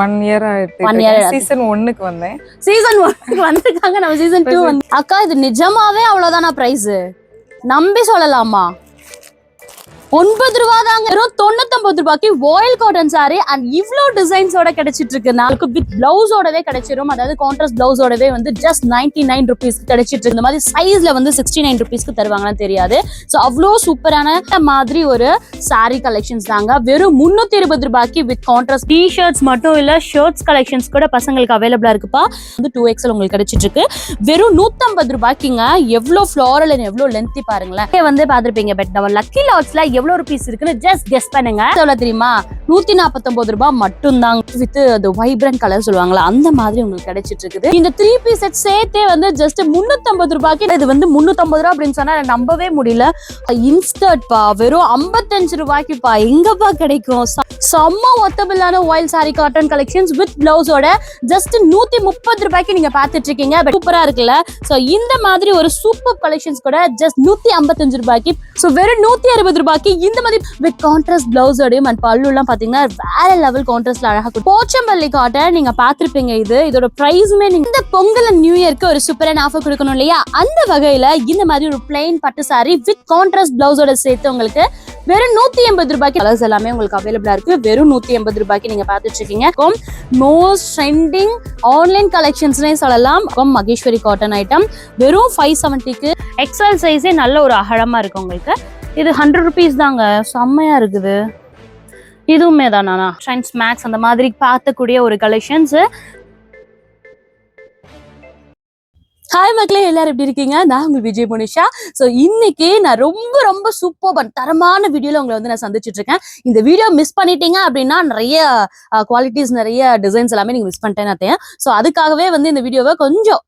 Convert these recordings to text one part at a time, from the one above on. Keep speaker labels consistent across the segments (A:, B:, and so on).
A: One year
B: year
A: ஆயிடுச்சு season ஒன்னுக்கு வந்தேன்.
B: சீசன் ஒன் வந்திருக்காங்க. நம்ம சீசன் டூ வந்து அக்கா இது நிஜமாவே அவ்வளவுதானா பிரைஸ் நம்பி சொல்லலாமா? ஒன்பது ரூபா தாங்க. வெறும் தொண்ணூத்தொன்பது ரூபாய்க்கு ஓயில் காட்டன் சாரி அண்ட் இவ்வளோ டிசைன்ஸோட கிடைச்சிட்டு இருக்கு நாளுக்கு வித் பிளவுஸோடவே கிடைச்சிரும். அதாவது கான்ட்ராஸ்ட் பிளவுஸோடவே வந்து ஜஸ்ட் நைன்டி நைன் ருபீஸ் கிடைச்சிட்டு இருக்கு இந்த மாதிரி சைஸ்ல வந்து சிக்ஸ்டி நைன் ருபீஸ்க்கு தருவாங்கன்னு தெரியாது. ஸோ அவ்வளோ சூப்பரான மாதிரி ஒரு சாரி கலெக்ஷன்ஸ் தாங்க. வெறும் முன்னூத்தி இருபது ரூபாய்க்கு வித் கான்ட்ராஸ்ட் டி ஷர்ட்ஸ் மட்டும் இல்ல ஷர்ட்ஸ் கலெக்ஷன்ஸ் கூட பசங்களுக்கு அவைலபிளா இருக்குப்பா. வந்து டூ எக்ஸல் உங்களுக்கு கிடைச்சிட்டு இருக்கு வெறும் நூத்தம்பது ரூபாய்க்குங்க எவ்வளோ ஃப்ளோரல் எவ்வளோ லென்த்தி பாருங்களேன். வந்து பார்த்துருப்பீங்க பட் நம்ம லக்கி லாட்ஸ்ல எவ்வளவு ருபீஸ் இருக்குன்னு ஜஸ்ட் கெஸ் பண்ணுங்க. எவ்வளவு தெரியுமா? நூத்தி நாற்பத்தொன்பது ரூபாய் மட்டும் தான் வித் அந்த வைப்ரண்ட் கலர் சொல்லுவாங்களா அந்த மாதிரி உங்களுக்கு கிடைச்சிட்டு இருக்குது. இந்த த்ரீ பீஸ் செட் சேர்த்தே வந்து ஜஸ்ட் முன்னூத்தம்பது ரூபாய்க்கு இது வந்து முன்னூத்தம்பது ரூபாய் அப்படின்னு சொன்னா நம்பவே முடியல. இன்ஸ்கர்ட் பா வெறும் ஐம்பத்தஞ்சு ரூபாய்க்குப்பா எங்கப்பா கிடைக்கும்? செம்ம ஒத்தபில்லான voile sari cotton collections with பிளவுஸோட just நூத்தி முப்பது ரூபாய்க்கு நீங்க பாத்துட்டு இருக்கீங்க. சூப்பரா இருக்குல்ல. சோ இந்த மாதிரி ஒரு சூப்பர் கலெக்ஷன்ஸ் கூட ஜஸ்ட் நூத்தி ஐம்பத்தஞ்சு ரூபாய்க்கு சோ வெறும் நூத்தி அறுபது ரூபாய்க்கு இந்த மாதிரி வித் கான்ட்ராஸ்ட் பிளவுஸோடையும் அண்ட் பல்லு எல்லாம் பாத்தீங்கன்னா வேற லெவல் கான்ட்ராஸ்ட்ல அழகா கொடுக்கும். போச்சம்பள்ளி காட்டன் நீங்க பாத்திருப்பீங்க இது. இதோட பிரைஸுமே நீங்க இந்த பொங்கல் நியூ இயர்க்கு ஒரு சூப்பரான ஆஃபர் கொடுக்கணும் இல்லையா? அந்த வகையில இந்த மாதிரி ஒரு பிளைன் பட்டு சாரி வித் கான்ட்ராஸ்ட் பிளவுஸோட சேர்த்து உங்களுக்கு வெறும் நூத்தி எண்பது ரூபாய்க்கு கலர்ஸ் எல்லாமே உங்களுக்கு அவைலபிளா இருக்கு. வெறும் நூத்தி எண்பது ரூபாய்க்கு நீங்க பாத்துட்டு இருக்கீங்க மோஸ்ட் ட்ரெண்டிங் ஆன்லைன் கலெக்ஷன்ஸ்னே சொல்லலாம். மகேஸ்வரி காட்டன் ஐட்டம் வெறும் ஃபைவ் செவன்ட்டிக்கு எக்ஸல் சைஸே நல்ல ஒரு அகலமா இருக்கு உங்களுக்கு. இது ஹண்ட்ரட் ருபீஸ் தாங்க. செம்மையா இருக்குது. இதுவுமே தானா ஷைன்ஸ் மேக்ஸ் அந்த மாதிரி பார்க்கக்கூடிய ஒரு கலெக்ஷன்ஸ் ஹாய் மக்களே எல்லாரும் எப்படி இருக்கீங்க? நான் உங்கள் விஜய் மனிஷா. ஸோ இன்னைக்கு நான் ரொம்ப ரொம்ப சூப்பர் தரமான வீடியோல உங்களை வந்து நான் சந்திச்சிட்டு இருக்கேன். இந்த வீடியோ மிஸ் பண்ணிட்டீங்க அப்படின்னா நிறைய குவாலிட்டிஸ் நிறைய டிசைன்ஸ் எல்லாமே நீங்க மிஸ் பண்ணிட்டேன்னு அர்த்தம். ஸோ அதுக்காகவே வந்து இந்த வீடியோவை கொஞ்சம்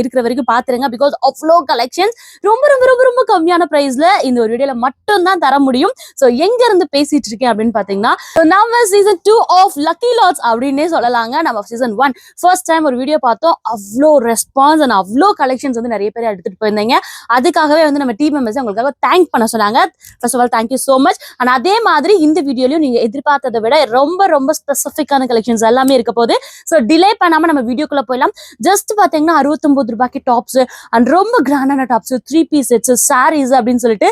B: இருக்கிற வரைக்கும் பாத்துருங்க. பிகாஸ் அவ்வளோ கலெக்ஷன்ஸ் ரொம்ப ரொம்ப ரொம்ப ரொம்ப கம்மியான ப்ரைஸில் இந்த ஒரு வீடியோல மட்டும்தான் தர முடியும். ஸோ எங்க இருந்து பேசிட்டு இருக்கேன் அப்படின்னு பாத்தீங்கன்னா நம்ம season two of lucky lots அப்படின்னே சொல்லலாங்க. நம்ம சீசன் ஒன் ஃபர்ஸ்ட் டைம் ஒரு வீடியோ பார்த்தோம். அவ்வளோ ரெஸ்பான்ஸ் அண்ட் அவ்வளோ கலெக்ஷன்ஸ் வந்து நிறைய பேர் எடுத்துட்டு போயிருந்தீங்க. அதுக்காகவே வந்து நம்ம டீம் மெம்பர்ஸ் உங்களுக்காக தேங்க் பண்ண சொன்னாங்க. First of all thank you so much and அதே மாதிரி இந்த வீடியோலயும் நீங்க எதிர்பார்த்ததை விட ரொம்ப ரொம்ப ஸ்பெசிஃபிக்கான கலெக்ஷன்ஸ் எல்லாமே இருக்க போகுது. ஸோ டிலே பண்ணாம நம்ம வீடியோக்குள்ள போயிடலாம். ஜஸ்ட் பாத்தீங்கன்னா அறுபத்தொன்பது ரூபாய்க்கு டாப்ஸ் அண்ட் ரொம்ப கிராண்டான tops three piece sets sarees அப்படின்னு சொல்லிட்டு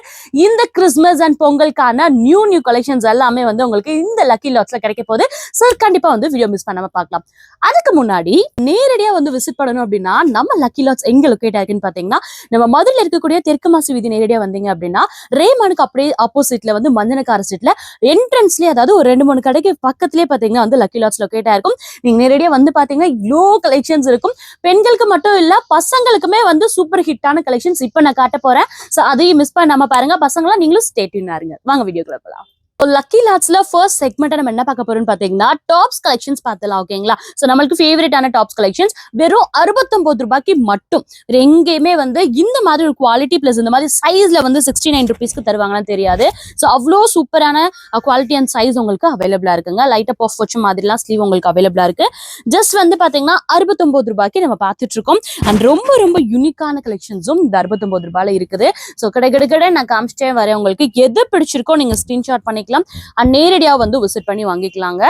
B: இந்த கிறிஸ்மஸ் அண்ட் பொங்கலுக்கான நியூ நியூ கலெக்ஷன்ஸ் எல்லாமே வந்து உங்களுக்கு இந்த லக்கி லாட்ஸ்ல கிடைக்க போகுது. சார் கண்டிப்பா வந்து வீடியோ மிஸ் பண்ணாம பார்க்கலாம். அதுக்கு முன்னாடி நேரடியா வந்து விசிட் பண்ணணும் அப்படின்னா நம்ம லக்கி லாட்ஸ் எங்க லொக்கேட் ஆயிருக்குன்னு பாத்தீங்கன்னா நம்ம மதுரையில் இருக்கக்கூடிய தெற்கு மாசு வீதி நேரடியா வந்தீங்க அப்படின்னா ரேமானுக்கு அப்படியே ஆப்போசிட்ல வந்து மஞ்சனக்கார ஸ்ட்ரீட்ல என்ட்ரன்ஸ்லயே அதாவது ஒரு ரெண்டு மூணு கடைக்கு பக்கத்துலயே பாத்தீங்கன்னா வந்து லக்கி லாட்ஸ் லொக்கேட் ஆயிருக்கும். நீங்க நேரடியா வந்து பாத்தீங்கன்னா இவ்வளோ கலெக்ஷன்ஸ் இருக்கும். பெண்களுக்கு மட்டும் இல்ல பசங்களுக்குமே வந்து சூப்பர் ஹிட்டான கலெக்ஷன்ஸ் இப்ப நான் காட்ட போறேன். சோ அதையும் மிஸ் பண்ணாம பாருங்க. பசங்களாம் நீங்களும் ஸ்டேட்டின் வாங்க வீடியோக்குள்ள போலாம். லக்கி லாட்ஸ்ல ஃபர்ஸ்ட் செக்மெண்ட் நம்ம என்ன பார்க்க போறோம்னு பாத்தீங்கன்னா டாப்ஸ் கலெக்ஷன்ஸ் பார்த்தலாம் ஓகேங்களா ஸோ நம்மளுக்கு ஃபேவரட்டான டாப்ஸ் கலெக்ஷன்ஸ் வெறும் அறுபத்தொன்பது ரூபாய்க்கு மட்டும். எங்கேயுமே வந்து இந்த மாதிரி ஒரு குவாலிட்டி பிளஸ் இந்த மாதிரி சைஸ்ல வந்து சிக்ஸ்டி நைன் ருபீஸ்க்கு தருவாங்கன்னு தெரியாது. ஸோ அவ்வளோ சூப்பரான குவாலிட்டி அண்ட் சைஸ் உங்களுக்கு அவைலபிளா இருக்குங்க. லைட்டா பஃப் வச்ச மாதிரிலாம் ஸ்லீவ் உங்களுக்கு அவைலபிளா இருக்கு. ஜஸ்ட் வந்து பாத்தீங்கன்னா அறுபத்தொன்பது ரூபாய்க்கு நம்ம பார்த்துட்டு இருக்கோம். அண்ட் ரொம்ப ரொம்ப யூனிக்கான கலெக்ஷன்ஸும் இந்த அறுபத்தொன்பது ரூபாயில இருக்குது. ஸோ கடை கடை கடை நான் காமிச்சிட்டே வரேன் உங்களுக்கு. எது பிடிச்சிருக்கோ நீங்க ஸ்கிரீன்ஷாட் வாங்கிக்கலாம். அண்ட் நேரடியா வந்து விசிட் பண்ணி வாங்கிக்கலாங்க.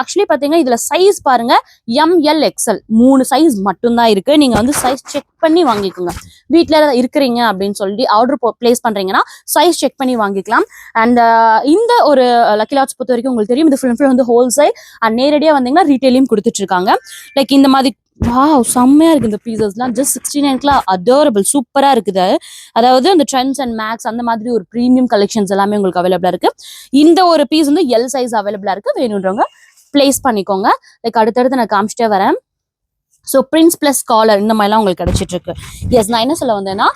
B: ஆக்சுவலி பாத்தீங்கன்னா இதுல சைஸ் பாருங்க எம்எல் எக்ஸ்எல் மூணு சைஸ் மட்டும்தான் இருக்கு. நீங்க வந்து சைஸ் செக் பண்ணி வாங்கிக்கோங்க. வீட்ல இருக்கிறீங்க அப்படின்னு சொல்லி ஆர்டர் பிளேஸ் பண்றீங்கன்னா சைஸ் செக் பண்ணி வாங்கிக்கலாம். அண்ட் இந்த ஒரு லக்கி லாட்ஸ் பொறுத்த வரைக்கும் உங்களுக்கு தெரியும் இது ஃபுல் ஃபுல் வந்து ஹோல்சேல் அண்ட் நேரடியா வந்தீங்கன்னா ரீட்டைலையும் கொடுத்துட்டு இருக்காங்க. லைக் இந்த மாதிரி வாவ் செம்மையா இருக்கு இந்த பீசஸ்லாம் ஜஸ்ட் சிக்ஸ்டி நைன்க்குலாம் அடோரபிள் சூப்பரா இருக்குது. அதாவது அந்த ட்ரெண்ட்ஸ் அண்ட் மேக்ஸ் அந்த மாதிரி ஒரு ப்ரீமியம் கலெக்ஷன்ஸ் எல்லாமே உங்களுக்கு அவைலபிளா இருக்கு. இந்த ஒரு பீஸ் வந்து எல் சைஸ் அவைலபிளா இருக்கு. வேணுன்றவங்க பிளேஸ் பண்ணிக்கோங்க. லைக் அடுத்தடுத்து நான் காமிச்சிட்டே வரேன். ஸோ பிரின்ஸ் ப்ளஸ் காலர் இந்த மாதிரிலாம் உங்களுக்கு கிடைச்சிட்டு இருக்கு எஸ் நான் என்ன சொல்ல வந்தேன்னா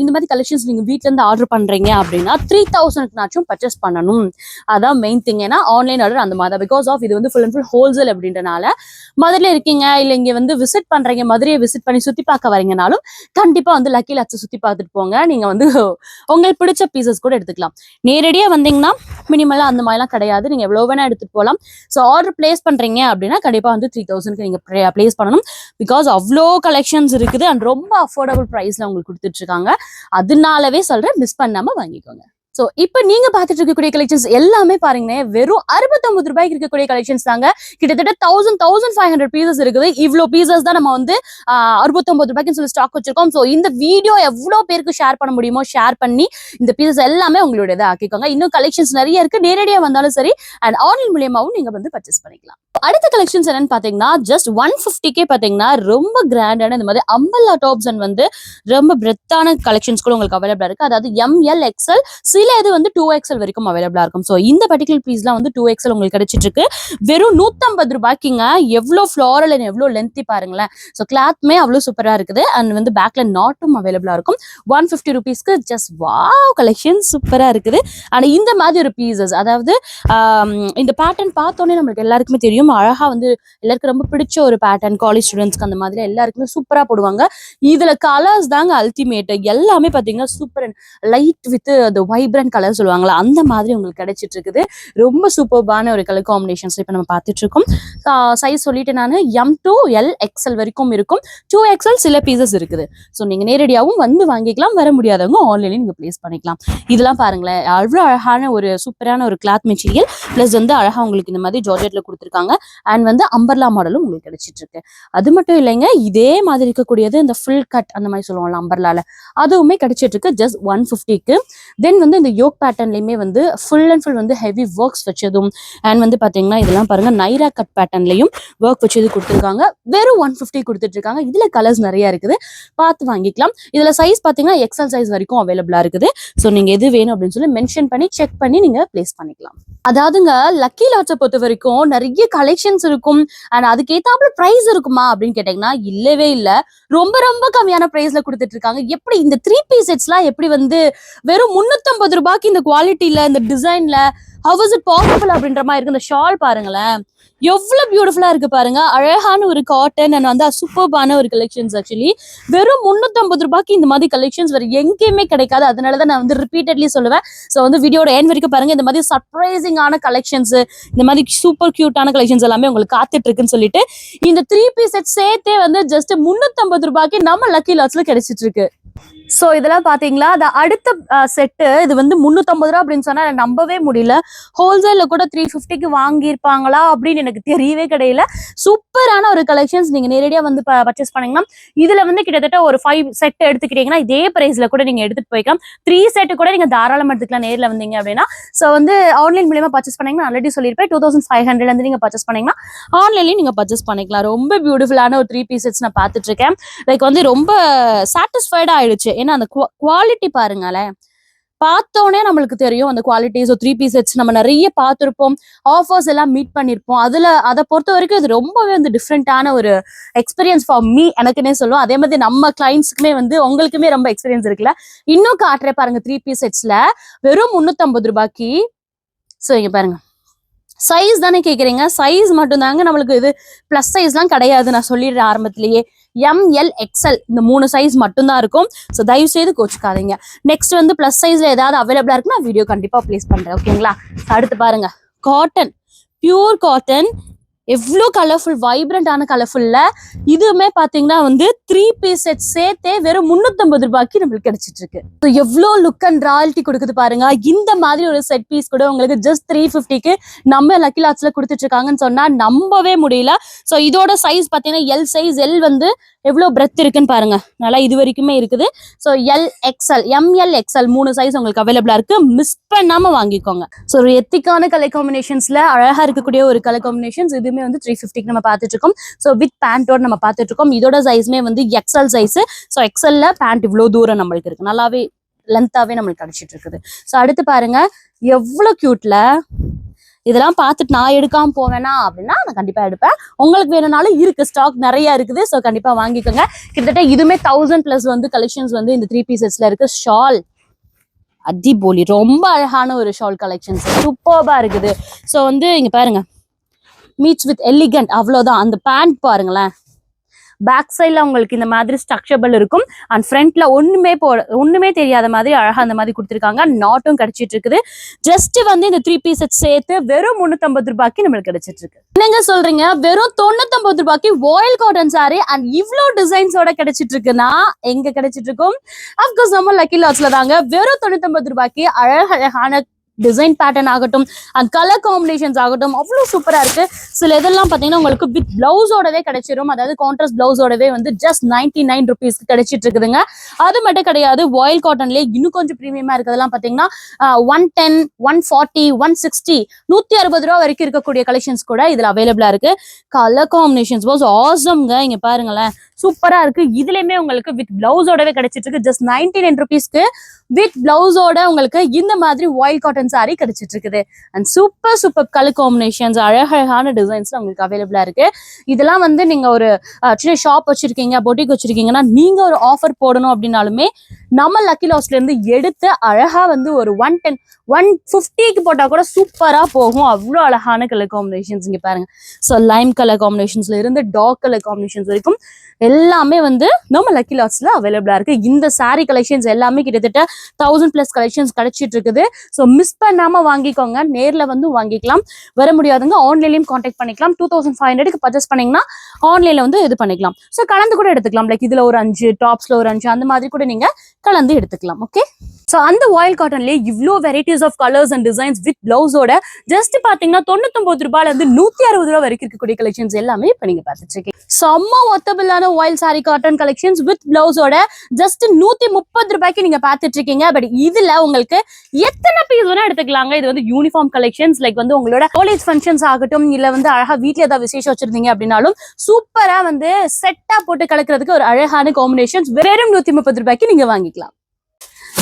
B: இந்த மாதிரி கலெக்ஷன்ஸ் நீங்கள் வீட்டிலேருந்து ஆர்டர் பண்ணுறீங்க அப்படின்னா த்ரீ தௌசண்ட்னாச்சும் பர்ச்சேஸ் பண்ணணும். அதான் மெயின் திங் ஏன்னா ஆன்லைன் ஆர்டர் அந்த மாதிரி பிகாஸ் ஆஃப் இது வந்து ஃபுல் அண்ட் ஃபுல் ஹோல்சேல் அப்படின்றனால மதுரையில் இருக்கீங்க இல்லை இங்கே வந்து விசிட் பண்ணுறீங்க மதுரையை விசிட் பண்ணி சுற்றி பார்க்க வரீங்கனாலும் கண்டிப்பாக வந்து லக்கி லாட்ஸை சுற்றி பார்த்துட்டு போங்க. நீங்கள் வந்து உங்களுக்கு பிடிச்ச பீசஸ் கூட எடுத்துக்கலாம். நேரடியாக வந்தீங்கன்னா மினிமலாக அந்த மாதிரிலாம் கிடையாது. நீங்கள் எவ்வளோ வேணால் எடுத்துகிட்டு போகலாம் ஸோ ஆர்டர் பிளேஸ் பண்ணுறீங்க அப்படின்னா கண்டிப்பாக வந்து த்ரீ தௌசண்ட்க்கு நீங்கள் ப்ளேஸ் பண்ணணும். பிகாஸ் அவ்வளோ கலெக்ஷன்ஸ் இருக்குது அண்ட் ரொம்ப அஃபோர்டபுள் ப்ரைஸில் உங்களுக்கு கொடுத்துட்ருக்காங்க அதனாலவே சொல்கிறேன் மிஸ் பண்ணாமல் வாங்கிக்கோங்க. ஸோ இப்போ நீங்க பார்த்துட்டு இருக்கக்கூடிய கலெக்ஷன்ஸ் எல்லாமே பாருங்களேன் வெறும் அறுபத்தொம்பது ரூபாய்க்கு இருக்கக்கூடிய கலெக்ஷன்ஸ் தாங்க. கிட்டத்தட்ட thousand thousand five hundred pieces இருக்குது. இவ்வளோ பீசஸ் தான் நம்ம வந்து அறுபத்தொம்பது ரூபாய்க்குன்னு சொல்லி ஸ்டாக் வச்சிருக்கோம். ஸோ இந்த வீடியோ எவ்வளோ பேருக்கு ஷேர் பண்ண முடியுமோ ஷேர் பண்ணி இந்த பீசஸ் எல்லாமே உங்களுடையதை ஆக்கிக்கோங்க. இன்னும் கலெக்ஷன்ஸ் நிறைய இருக்கு. நேரடியாக வந்தாலும் சரி அண்ட் ஆன்லைன் மூலியமாவும் நீங்க வந்து பர்ச்சேஸ் பண்ணிக்கலாம். அடுத்த கலெக்ஷன்ஸ் என்னன்னு பாத்தீங்கன்னா ஜஸ்ட் ஒன் ஃபிஃப்டிக்கே பாத்தீங்கன்னா ரொம்ப கிராண்டான இந்த மாதிரி அம்பல்லா டாப்ஸ் அண்ட் வந்து ரொம்ப பிரெத்தான கலெக்ஷன்ஸ் கூட உங்களுக்கு அவைலபிளா இருக்கு. அதாவது எம்எல் எக்ஸ்எல் சில இது வந்து டூ எக்ஸ்எல் வரைக்கும் அவைலபிளா இருக்கும். ஸோ இந்த பர்டிகுலர் பீஸ்லாம் வந்து டூ எக்ஸ்எல் உங்களுக்கு கிடைச்சிட்டு இருக்கு வெறும் நூத்தம்பது ரூபாய்க்குங்க எவ்வளோ ஃபிளாரல் அண்ட் எவ்வளோ லென்த்தி பாருங்களேன். ஸோ கிளாத்மே அவ்வளோ சூப்பரா இருக்குது. அண்ட் வந்து பேக்ல நாட்டும் அவைலபிளா இருக்கும். ஒன் ஃபிஃப்டி ருபீஸ்க்கு ஜஸ்ட் வாவ் கலெக்ஷன் சூப்பரா இருக்குது. அண்ட் இந்த மாதிரி ஒரு பீசஸ் அதாவது இந்த பேட்டர்ன் பார்த்தோன்னே நம்மளுக்கு எல்லாருக்குமே தெரியும். அழகா வந்து எல்லாருக்கும் ரொம்ப பிடிச்ச ஒரு பேட்டர்ன் காலேஜ் ஸ்டூடெண்ட்ஸ்க்கு அந்த மாதிரி எல்லாருக்குமே சூப்பரா போடுவாங்க. இதுல கலர்ஸ் தாங்க அல்டிமேட் எல்லாமே பாத்தீங்கன்னா சூப்பர் லைட் வித் அந்த வைப்ரண்ட் கலர் சொல்லுவாங்களா அந்த மாதிரி உங்களுக்கு கிடைச்சிட்டு இருக்குது ரொம்ப சூப்பர்பான ஒரு கலர் காம்பினேஷன்ஸ் இப்போ நம்ம பார்த்துட்டு இருக்கோம் சைஸ் சொல்லிட்டு நான் எம் டூ எல் எக்ஸ்எல் வரைக்கும் இருக்கும். டூ எக்ஸ்எல் சில பீசஸ் இருக்குது. ஸோ நீங்கள் நேரடியாகவும் வந்து வாங்கிக்கலாம் வர முடியாதவங்க ஆன்லைன்ல நீங்க ப்ளேஸ் பண்ணிக்கலாம். இதெல்லாம் பாருங்களேன் அவ்வளோ அழகான ஒரு சூப்பரான ஒரு கிளாத் மெட்டீரியல் ப்ளஸ் வந்து அழகா உங்களுக்கு இந்த மாதிரி ஜார்ஜெட்டில் கொடுத்துருக்காங்க. அண்ட் வந்து அம்பர்லா மாடலும் உங்களுக்கு கிடைச்சிட்டு இருக்கு அது மட்டும் இல்லைங்க இதே மாதிரி இருக்கக்கூடியது இந்த ஃபுல் கட் அந்த மாதிரி சொல்லுவோம்ல அம்பர்லால அதுவுமே கிடைச்சிட்டு இருக்கு ஜஸ்ட் ஒன் ஃபிஃப்டிக்கு தென் வந்து இந்த யோக் பேட்டர்ன்லையுமே வந்து ஃபுல் அண்ட் ஃபுல் வந்து ஹெவி ஒர்க்ஸ் வச்சதும். அண்ட் வந்து பார்த்தீங்கன்னா இதெல்லாம் பாருங்க நைரா கட் பேட்டர்ன்லையும் ஒர்க் வச்சது கொடுத்துருக்காங்க. வெறும் ஒன் ஃபிஃப்டி கொடுத்துட்ருக்காங்க. இருக்காங்க இதுல கலர்ஸ் நிறைய இருக்குது. பார்த்து வாங்கிக்கலாம். இதுல சைஸ் பாத்தீங்கன்னா எக்ஸல் சைஸ் வரைக்கும் அவைலபிளா இருக்குது. ஸோ நீங்க எது வேணும் அப்படின்னு சொல்லி மென்ஷன் பண்ணி செக் பண்ணி நீங்க பிளேஸ் பண்ணிக்கலாம். அதாவதுங்க லக்கி லாட்ஸை பொறுத்த வரைக்கும் நிறைய கலெக்ஷன்ஸ் இருக்கும். அண்ட் அதுக்கு ஏத்தாப்புல பிரைஸ் இருக்குமா அப்படின்னு கேட்டீங்கன்னா இல்லவே இல்ல. ரொம்ப ரொம்ப கம்மியான பிரைஸ்ல கொடுத்துட்ருக்காங்க. எப்படி இந்த த்ரீ பீஸ் செட்ஸ்லாம் எப்படி வந்து வெறும் முன்னூத்தம்பது ரூபாய்க்கு இந்த குவாலிட்டியில இந்த டிசைன்ல ஹவ் இஸ் இட் பாசிபிள் அப்படின்ற மாதிரி இருக்கு. இந்த ஷால் பாருங்களேன். எவ்வளவு பியூட்டிஃபுல்லா இருக்கு பாருங்க. அழகான ஒரு காட்டன் அண்ட் வந்து சூப்பர்பான ஒரு கலெக்ஷன்ஸ் ஆக்சுவலி வெறும் முன்னூத்தி ரூபாய்க்கு இந்த மாதிரி கலெக்ஷன்ஸ் வேற எங்கேயுமே கிடைக்காது. அதனால தான் நான் வந்து ரிப்பீட்டட்லி சொல்லுவேன். ஸோ வந்து வீடியோட என் வரைக்கும் பாருங்க. இந்த மாதிரி சர்ப்ரைசிங்கான கலெக்ஷன்ஸ் இந்த மாதிரி சூப்பர் கியூட்டான கலெக்ஷன்ஸ் எல்லாமே உங்களுக்கு காத்துட்டு இருக்குன்னு சொல்லிட்டு இந்த த்ரீ பீஸ் செட் சேர்த்தே வந்து ஜஸ்ட் முன்னூத்தி ரூபாய்க்கு நம்ம லக்கி லாட்ஸ்ல கிடைச்சிட்டு இருக்கு ஸோ இதெல்லாம் பார்த்தீங்களா அது அடுத்த செட்டு இது வந்து முன்னூத்தம்பது ரூபா அப்படின்னு சொன்னால் நம்பவே முடியல. ஹோல்சேலில் கூட த்ரீ ஃபிஃப்டிக்கு வாங்கியிருப்பாங்களா அப்படின்னு எனக்கு தெரியவே கிடையல. சூப்பரான ஒரு கலெக்ஷன்ஸ் நீங்கள் நேரடியாக வந்து பர்ச்சேஸ் பண்ணீங்கன்னா இதுல வந்து கிட்டத்தட்ட ஒரு ஃபைவ் செட் எடுத்துக்கிட்டீங்கன்னா இதே ப்ரைஸில் கூட நீங்கள் எடுத்துட்டு போய்க்கலாம். த்ரீ செட்டு கூட நீங்கள் தாராளமாக எடுத்துக்கலாம் நேரில் வந்தீங்க அப்படின்னா. ஸோ வந்து ஆன்லைன் மூலியமா பர்ச்சேஸ் பண்ணிங்கன்னா ஆல்ரெடி சொல்லியிருப்பேன். டூ தௌசண்ட் ஃபைவ் ஹண்ட்ரட் வந்து பர்ச்சேஸ் பண்ணிங்கன்னா ஆன்லைன்லேயும் நீங்கள் பர்ச்சேஸ் பண்ணிக்கலாம். ரொம்ப பியூட்டிஃபுல்லான ஒரு த்ரீ பீசஸ் நான் பார்த்துட்ருக்கேன் லைக் வந்து ரொம்ப சாட்டிஸ்ஃபைடாக ஆயிடுச்சு. ஏன்னா அந்த குவாலிட்டி பாருங்களேன். பார்த்தோன்னே நம்மளுக்கு தெரியும் அந்த குவாலிட்டிஸ் த்ரீ பீஸ் செட்ஸ் நம்ம நிறைய பார்த்துருப்போம். ஆஃபர்ஸ் எல்லாம் மீட் பண்ணியிருப்போம் அதுல அதை பொறுத்த வரைக்கும் இது ரொம்பவே வந்து டிஃப்ரெண்ட்டான ஒரு எக்ஸ்பீரியன்ஸ் ஃபார் மீ எனக்குன்னே சொல்லுவோம். அதே மாதிரி நம்ம கிளைண்ட்ஸ்க்குமே வந்து உங்களுக்குமே ரொம்ப எக்ஸ்பீரியன்ஸ் இருக்குல்ல. இன்னும் காட்டுறே பாருங்க த்ரீ பீஸ் செட்ஸில் வெறும் முன்னூத்தம்பது ரூபாய்க்கு. ஸோ இங்க பாருங்க. சைஸ் தானே கேட்குறீங்க சைஸ் மட்டும்தாங்க நம்மளுக்கு இது ப்ளஸ் சைஸ்லாம் கிடையாது நான் சொல்லிடுறேன் ஆரம்பத்திலேயே. எம்எல் எக்ஸ்எல் இந்த மூணு சைஸ் மட்டும்தான் இருக்கும். ஸோ தயவு செய்து கோச்சுக்காதீங்க. நெக்ஸ்ட் வந்து பிளஸ் சைஸ்ல ஏதாவது அவைலபிளா இருக்குன்னா வீடியோ கண்டிப்பா ப்ளேஸ் பண்றேன். ஓகேங்களா அடுத்து பாருங்க. காட்டன் பியூர் காட்டன் எவ்வளோ கலர்ஃபுல் வைப்ரண்டான கலர்ஃபுல்ல இதுவுமே பார்த்தீங்கன்னா வந்து த்ரீ பீஸ் செட் சேர்த்தே வெறும் முன்னூத்தம்பது ரூபாய்க்கு நம்மளுக்கு கிடைச்சிட்டு இருக்கு ஸோ எவ்வளோ லுக் அண்ட் ராயல்ட்டி கொடுக்குது பாருங்க. இந்த மாதிரி ஒரு செட் பீஸ் கூட உங்களுக்கு ஜஸ்ட் த்ரீ ஃபிஃப்டிக்கு நம்ம லக்கி லாட்ஸ்ல கொடுத்துட்டு இருக்காங்கன்னு சொன்னா நம்பவே முடியல. ஸோ இதோட சைஸ் பார்த்தீங்கன்னா எல் சைஸ் எல் வந்து எவ்வளோ பிரெத் இருக்குன்னு பாருங்க. நல்லா இது வரைக்குமே இருக்குது. So L XL ML XL மூணு சைஸ் உங்களுக்கு அவைலபிளா இருக்கு. மிஸ் பண்ணாம வாங்கிக்கோங்க. ஸோ ஒரு எத்திக்கான கலர் காம்பினேஷன்ஸ்ல அழகா இருக்கக்கூடிய ஒரு கலர் காம்பினேஷன்ஸ் இதுவுமே வந்து த்ரீ ஃபிஃப்டிக்கு நம்ம பார்த்துட்டு இருக்கோம் ஸோ வித் பேண்டோட நம்ம பார்த்துட்டு இருக்கோம் இதோட சைஸ்மே வந்து எக்ஸ்எல் சைஸ் ஸோ எக்ஸ்எல்ல பேண்ட் இவ்வளோ தூரம் நம்மளுக்கு இருக்கு. நல்லாவே லென்த்தாவே நம்மளுக்கு கிடைச்சிட்டு இருக்குது ஸோ அடுத்து பாருங்க. எவ்வளோ கியூட்ல இதெல்லாம் பார்த்துட்டு நான் எடுக்காம போவேனா அப்படின்னா நான் கண்டிப்பா எடுப்பேன். உங்களுக்கு வேணும்னாலும் இருக்கு. ஸ்டாக் நிறைய இருக்குது. ஸோ கண்டிப்பா வாங்கிக்கோங்க. கிட்டத்தட்ட இதுமே தௌசண்ட் பிளஸ் வந்து கலெக்ஷன்ஸ் வந்து இந்த த்ரீ பீசஸ்ல இருக்கு. ஷால் அடிபோலி ரொம்ப அழகான ஒரு ஷால் கலெக்ஷன்ஸ் சூப்பர்பா இருக்குது. ஸோ வந்து இங்க பாருங்க. மீட்ஸ் வித் எலிகண்ட் அவ்வளோதான் அந்த பேண்ட் பாருங்களேன். பேக் சைடில் உங்களுக்கு இந்த மாதிரி ஸ்ட்ரக்சபிள் இருக்கும். அண்ட் ஃப்ரண்ட்ல ஒன்றுமே போ ஒன்றுமே தெரியாத மாதிரி அழகாக அந்த மாதிரி கொடுத்துருக்காங்க. நாட்டும் கிடைச்சிட்டு இருக்குது. ஜஸ்ட் வந்து இந்த த்ரீ பீஸ் சேர்த்து வெறும் முந்நூற்றம்பது ரூபாய்க்கு நம்மளுக்கு கிடைச்சிட்டு இருக்கு. என்னங்க சொல்றீங்க? வெறும் தொண்ணூத்தொன்பது ரூபாய்க்கு ஓயில் காட்டன் சாரி அண்ட் இவ்வளோ டிசைன்ஸோட கிடைச்சிட்டு இருக்குன்னா எங்க கிடைச்சிட்டு இருக்கும்? அப்கோர்ஸ் நம்ம லக்கி லாட்ஸ்ல தாங்க. வெறும் தொண்ணூற்றம்பது ரூபாய்க்கு அழகழகான டிசைன் பேட்டர்ன் ஆகட்டும் அண்ட் கலர் காம்பினேஷன்ஸ் ஆகட்டும் அவ்வளோ சூப்பரா இருக்கு. சில இதெல்லாம் பாத்தீங்கன்னா உங்களுக்கு வித் பிளவுஸோடவே கிடைச்சிரும். அதாவது கான்ட்ராஸ்ட் பிளவுஸோடவே வந்து ஜஸ்ட் நைன்டி நைன் ருபீஸ்க்கு கிடைச்சிட்டு இருக்குதுங்க. அது மட்டும் கிடையாது வாயில் காட்டன்லேயே இன்னும் கொஞ்சம் ப்ரீமியமா இருக்கிறதெல்லாம் பாத்தீங்கன்னா one ten one forty one sixty நூத்தி அறுபது ரூபா வரைக்கும் இருக்கக்கூடிய கலெக்ஷன்ஸ் கூட இதுல அவைலபிளா இருக்கு. கலர் காம்பினேஷன்ஸ் வாஸ் ஆசம்ங்க இங்க பாருங்களேன் சூப்பரா இருக்கு. இதுலயுமே உங்களுக்கு வித் பிளவுஸோடவே கிடைச்சிட்டு இருக்கு. ஜஸ்ட் நைன்டி நைன் ருபீஸ்க்கு வித் பிளவுஸோட உங்களுக்கு இந்த மாதிரி வாயில் காட்டன் சாரி கிடைச்சிட்டு இருக்குது and super super colour combinations அழகழகான டிசைன்ஸ் உங்களுக்கு அவைலபிளா இருக்கு. இதெல்லாம் வந்து நீங்க ஒரு சின்ன ஷாப் வச்சிருக்கீங்க பொட்டிக் வச்சிருக்கீங்கன்னா நீங்க ஒரு ஆஃபர் போடணும் அப்படின்னாலுமே நம்ம லக்கி லாஸ்ட்ல இருந்து எடுத்து அழகா வந்து ஒரு ஒன் டென் ஒன் ஃபிஃப்டிக்கு போட்டால் கூட சூப்பராக போகும். அவ்வளோ அழகான கலர் காம்பினேஷன்ஸ் இங்கே பாருங்க. ஸோ லைம் கலர் காம்பினேஷன்ஸ்ல இருந்து டார்க் கலர் காம்பினேஷன்ஸ் வரைக்கும் எல்லாமே வந்து நம்ம லக்கி லாட்ஸில் அவைலபிளாக இருக்கு. இந்த சாரீ கலெக்ஷன்ஸ் எல்லாமே கிட்டத்தட்ட தௌசண்ட் ப்ளஸ் கலெக்ஷன்ஸ் கிடச்சிட்டு இருக்குது. ஸோ மிஸ் பண்ணாம வாங்கிக்கோங்க. நேரில் வந்து வாங்கிக்கலாம். வர முடியாதுங்க. ஆன்லைன்லையும் காண்டாக்ட் பண்ணிக்கலாம். டூ தௌசண்ட் ஃபைவ் ஹண்ட்ரடுக்கு பர்ச்சேஸ் பண்ணீங்கன்னா ஆன்லைனில் வந்து இது பண்ணிக்கலாம். ஸோ கலந்து கூட எடுத்துக்கலாம். லைக் இதில் ஒரு அஞ்சு டாப்ஸ்ல ஒரு அஞ்சு அந்த மாதிரி கூட நீங்கள் கலந்து எடுத்துக்கலாம். ஓகே ஸோ அந்த வாயில் காட்டன்லேயே இவ்வளோ varieties of colours and designs with பிளவுஸோட just பாத்தீங்கன்னா தொண்ணூத்தொன்பது ரூபாயில இருந்து நூத்தி அறுபது ரூபா வரைக்கும் இருக்கக்கூடிய கலெக்ஷன்ஸ் எல்லாமே இப்ப நீங்க பாத்துட்டு இருக்கீங்க. செம்ம ஒத்தபிளான voile sari cotton collections with பிளவுஸோட just நூத்தி முப்பது ரூபாய்க்கு நீங்க பாத்துட்டு இருக்கீங்க. பட் இதுல உங்களுக்கு எத்தனை பீஸ் வேணா எடுத்துக்கலாங்க. இது வந்து யூனிஃபார்ம் கலெக்ஷன்ஸ் லைக் வந்து உங்களோட காலேஜ் ஃபங்க்ஷன்ஸ் ஆகட்டும் இல்ல வந்து அழகா வீட்ல ஏதாவது விசேஷம் வச்சிருந்தீங்க அப்படின்னாலும் சூப்பரா வந்து செட்டா போட்டு கலக்கிறதுக்கு ஒரு அழகான காம்பினேஷன்ஸ் வெறும் நூத்தி முப்பது ரூபாய்க்கு நீங்க வாங்கிக்கலாம்.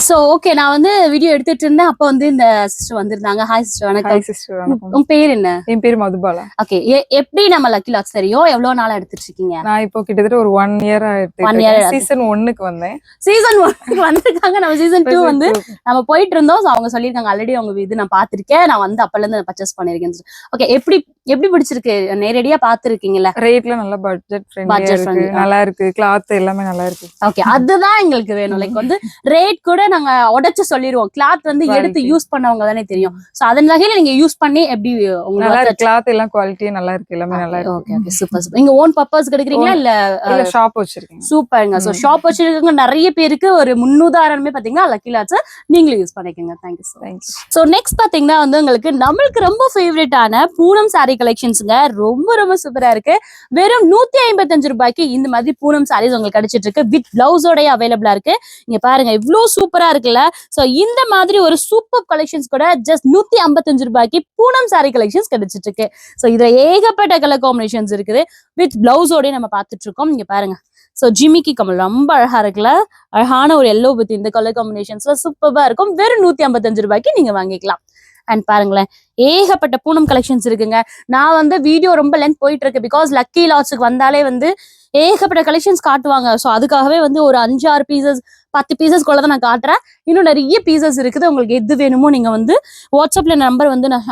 B: சோ ஓகே நான் வந்து வீடியோ எடுத்துட்டு இருந்தேன். அப்ப வந்து இந்த சிஸ்டர் வந்திருந்தாங்க. ஹாய் சிஸ்டர் வணக்கம்.
A: சிஸ்டர்
B: உங்க பேர் என்ன?
A: என் பேர் மதுபாலா.
B: ஓகே எப்படி நம்ம லக்கி லாக்ஸ் தெரியும்? எவ்வளவு நாளா எடுத்துட்டு இருக்கீங்க
A: நான் இப்போ கிட்டத்தட்ட ஒரு ஒன் இயர்
B: year
A: ஆயிடுச்சு சீசன் ஒன்னுக்கு வந்தேன்.
B: சீசன் ஒன் வந்திருக்காங்க. நம்ம சீசன் டூ வந்து நம்ம போயிட்டு இருந்தோம் அவங்க சொல்லியிருக்காங்க. ஆல்ரெடி அவங்க இது நான் பார்த்திருக்கேன். நான் வந்து அப்பல இருந்து பர்ச்சேஸ் பண்ணிருக்கேன் ஓகே எப்படி எப்படி பிடிச்சிருக்கு? நேரடியா பார்த்திருக்கீங்கல்ல?
A: ரேட்ல நல்லா பட்ஜெட் ஃப்ரெண்ட்லியா இருக்கு. நல்லா இருக்கு. கிளாத் எல்லாமே நல்லா இருக்கு.
B: ஓகே அதுதான் எங்களுக்கு வேணும். லைக் வந்து ரேட் கூட நாங்க உடைச்சு சொல்லிடுவோம் கிளாத் வந்து எடுத்து. யூஸ் பண்ணவங்க தானே தெரியும். சோ அதன் வகையில நீங்க யூஸ் பண்ணி எப்படி உங்களுக்கு
A: கிளாத் எல்லாம் குவாலிட்டி நல்லா இருக்கு. எல்லாமே நல்லா இருக்கு.
B: ஓகே ஓகே சூப்பர் சூப்பர் நீங்க ஓன் பர்பஸ் எடுக்கிறீங்களா இல்ல
A: இல்ல ஷாப் வச்சிருக்கேன்
B: சூப்பருங்க
A: ம்.
B: ஷாப் வச்சிருக்கவங்க நிறைய பேருக்கு ஒரு முன்னுதாரணமே பாத்தீங்கன்னா லக்கி லாட்ஸ் நீங்களும் யூஸ் பண்ணிக்கோங்க. Thank you so
A: thanks
B: so next பாத்தீங்கன்னா வந்து உங்களுக்கு நம்மளுக்கு ரொம்ப ஃபேவரட்டான பூனம் saree கலெக்ஷன்ஸுங்க ரொம்ப ரொம்ப சூப்பரா இருக்கு. வெறும் நூத்தி ஐம்பத்தஞ்சு ரூபாய்க்கு இந்த மாதிரி பூனம் சாரீஸ் உங்களுக்கு கிடைச்சிட்டு இருக்கு. வித் பிளவுஸோடய அவைலபிளா இருக்கு. இங்க பாருங்க இவ்ளோ சூப்பரா சூப்பரா இருக்குல்ல? சோ இந்த மாதிரி ஒரு சூப்பர் கலெக்ஷன்ஸ் கூட ஜஸ்ட் நூத்தி ஐம்பத்தஞ்சு ரூபாய்க்கு பூனம் சாரி கலெக்ஷன்ஸ் கிடைச்சிட்டு இருக்கு ஸோ இதுல ஏகப்பட்ட கலர் காம்பினேஷன்ஸ் இருக்குது. வித் பிளவுஸோடய நம்ம பார்த்துட்டு இருக்கோம் இங்க பாருங்க. ஸோ ஜிமிக்கி கமல் ரொம்ப அழகா இருக்குல்ல? அழகான ஒரு எல்லோ பத்தி இந்த கலர் காம்பினேஷன்ஸ்ல சூப்பரா இருக்கும். வெறும் நூத்தி ஐம்பத்தஞ்சு ரூபாய்க்கு நீங்க வாங்கிக்கலாம். அண்ட் பாருங்களேன். ஏகப்பட்ட பூனம் கலெக்ஷன்ஸ் இருக்குங்க. நான் வந்து வீடியோ ரொம்ப லென்த் போயிட்டு இருக்கு பிகாஸ் லக்கி லாட்ஸுக்கு வந்தாலே வந்து ஏகப்பட்ட கலெக்ஷன்ஸ் காட்டுவாங்க. ஸோ அதுக்காகவே வந்து ஒரு அஞ்சு ஆறு பீசஸ் பத்து பீசஸ் தான் நான் காட்டுறேன். இன்னும் நிறைய பீசஸ் இருக்குது. உங்களுக்கு எது வேணுமோ நீங்க வந்து வாட்ஸ்அப்ல நம்பர் வந்து நான்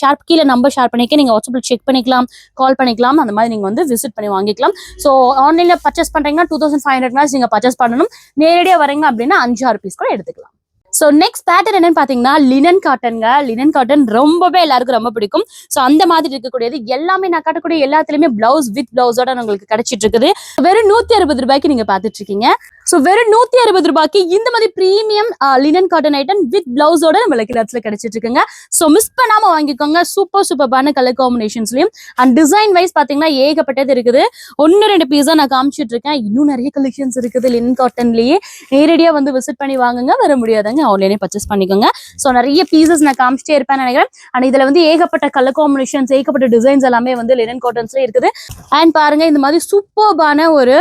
B: ஷேர் கீழே நம்பர் ஷேர் பண்ணிக்க நீங்க வாட்ஸ்அப்ல செக் பண்ணிக்கலாம் கால் பண்ணிக்கலாம் அந்த மாதிரி நீங்க வந்து விசிட் பண்ணி வாங்கிக்கலாம். ஸோ ஆன்லைன்ல பர்ச்சேஸ் பண்றீங்கன்னா டூ தௌசண்ட் ஃபைவ் ஹண்ட்ரட் நீங்க பர்ச்சேஸ் பண்ணணும். நேரடியாக வரீங்க அப்படின்னா அஞ்சு ஆறு பீஸ் கூட எடுத்துக்கலாம். ஸோ நெக்ஸ்ட் பேட்டர் என்னன்னு பாத்தீங்கன்னா லினன் காட்டன்ங்க லினன் காட்டன் ரொம்பவே எல்லாருக்கும் ரொம்ப பிடிக்கும். ஸோ அந்த மாதிரி இருக்கக்கூடியது எல்லாமே நான் காட்டக்கூடிய எல்லாத்துலயுமே பிளவுஸ் வித் பிளவுஸோட உங்களுக்கு கிடைச்சிட்டு இருக்குது. வெறும் நூத்தி அறுபது ரூபாய்க்கு நீங்க பாத்துட்டு இருக்கீங்க ஸோ வெறும் நூத்தி அறுபது ரூபாய்க்கு இந்த மாதிரி premium linen cotton item with பிளவுஸோட நம்மளுக்கு இடத்துல கிடைச்சிட்டு இருக்குங்க. ஸோ மிஸ் பண்ணாம வாங்கிக்கோங்க. சூப்பர் சூப்பர்பான கலர் காம்பினேஷன்ஸ்லயும் அண்ட் டிசைன் வைஸ் பாத்தீங்கன்னா ஏகப்பட்டது இருக்குது. ஒன்னு ரெண்டு பீஸா நான் காமிச்சிட்டு இருக்கேன் இன்னும் நிறைய கலெக்ஷன்ஸ் இருக்குது லினன் காட்டன்லயே நேரடியா வந்து விசிட் பண்ணி வாங்குங்க. வர முடியாதுங்க. ஆன்லைனே பர்ச்சேஸ் பண்ணிக்கோங்க. ஸோ நிறைய பீசஸ் நான் காமிச்சிட்டே இருப்பேன் நினைக்கிறேன். அண்ட் இதுல வந்து ஏகப்பட்ட கலர் காம்பினேஷன்ஸ் ஏகப்பட்ட டிசைன்ஸ் எல்லாமே வந்து லினன் காட்டன்ஸ்ல இருக்குது. அண்ட் பாருங்க இந்த மாதிரி சூப்பர்பான ஒரு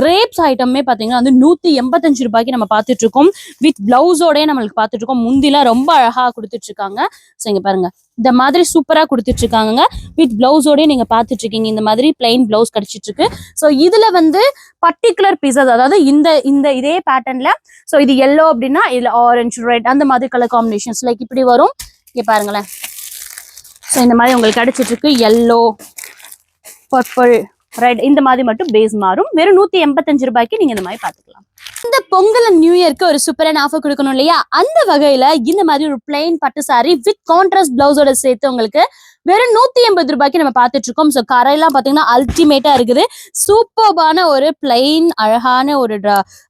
B: கிரேப்ஸ் ஐட்டமே பாத்தீங்கன்னா வந்து நூத்தி எண்பத்தஞ்சு ரூபாய்க்கு நம்ம பார்த்துட்டு இருக்கோம். வித் பிளவுஸோடய நம்மளுக்கு பார்த்துட்டு இருக்கோம். முந்திலாம் ரொம்ப அழகா கொடுத்துட்டு இருக்காங்க. ஸோ இங்க பாருங்க. இந்த மாதிரி சூப்பராக கொடுத்துட்ருக்காங்க வித் ப்ளவுஸோடய நீங்கள் பார்த்துட்ருக்கீங்க இந்த மாதிரி பிளைன் ப்ளவுஸ் கிடச்சிட்ருக்கு. ஸோ இதில் வந்து பர்டிகுலர் பீசஸ் அதாவது இந்த இந்த இதே பேட்டர்னில் ஸோ இது எல்லோ அப்படின்னா இதில் ஆரஞ்சு ரெட் அந்த மாதிரி கலர் காம்பினேஷன்ஸ் லைக் இப்படி வரும். இங்கே பாருங்களேன். ஸோ இந்த மாதிரி உங்களுக்கு கிடச்சிட்ருக்கு. எல்லோ பர்பிள் ரெட் இந்த மாதிரி மட்டும் பேஸ் மாறும். வெறும் நூத்தி எண்பத்தஞ்சு ரூபாய்க்கு நீங்க இந்த மாதிரி பாத்துக்கலாம் இந்த பொங்கல் நியூ இயர்க்கு ஒரு சூப்பரான ஆஃபர் கொடுக்கணும் இல்லையா? அந்த வகையில இந்த மாதிரி ஒரு பிளைன் பட்டு சாரி வித் கான்ட்ராஸ்ட் பிளவுஸோட சேர்த்து உங்களுக்கு வெறும் நூத்தி எண்பது ரூபாய்க்கு நம்ம பார்த்துட்டு இருக்கோம். ஸோ கரையெல்லாம் பாத்தீங்கன்னா அல்டிமேட்டா இருக்குது. சூப்பர்பான ஒரு பிளைன் அழகான ஒரு